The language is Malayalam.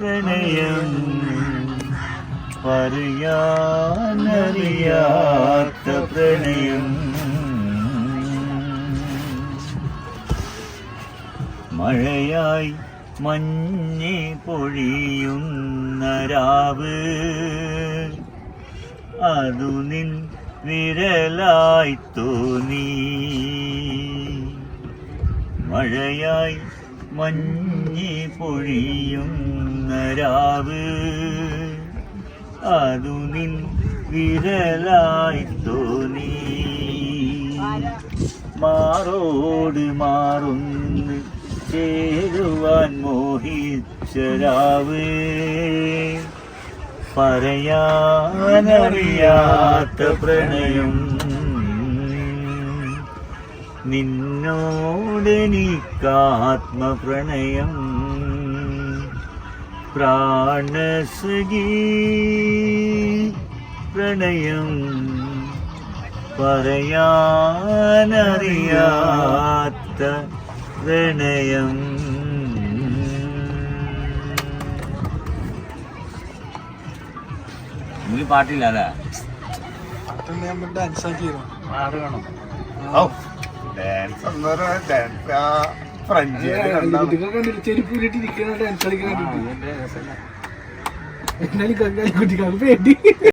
പ്രണയം പറയാനറിയാത്ത പ്രണയം. മഴയായി മഞ്ഞെ പൊഴിയുന്ന രാവ് അതു നിൻ വിരലായി തോന്നി. മഴയായി മഞ്ഞ് പൊഴിയുന്ന രാവ് അതു നിൻ വിരലായി തോന്നി. മാറോട് മാറുന്ന് ചേരുവാൻ മോഹിച്ചരാവ്. പറയാനറിയാത്ത പ്രണയം നിന്നോടെനിക്കാത്മപ്രണയം പ്രാണസഖി പ്രണയം പറയാനറിയാത്ത പ്രണയം. പാട്ടില്ല അല്ലേ? ഡാൻസ് ആക്കിയിരുന്നു പാടുകണം വേണം. ഓ ഡാൻസ് എന്നൊരു ഡാൻസ് ആ ഫ്രഞ്ച് കണ്ടിട്ട് ചെരുപ്പിലിട്ട് ഇരിക്കുന്ന ഡാൻസ് കളിക്കാൻ എന്നാലും കുട്ടിക്കാർക്ക് പേടി.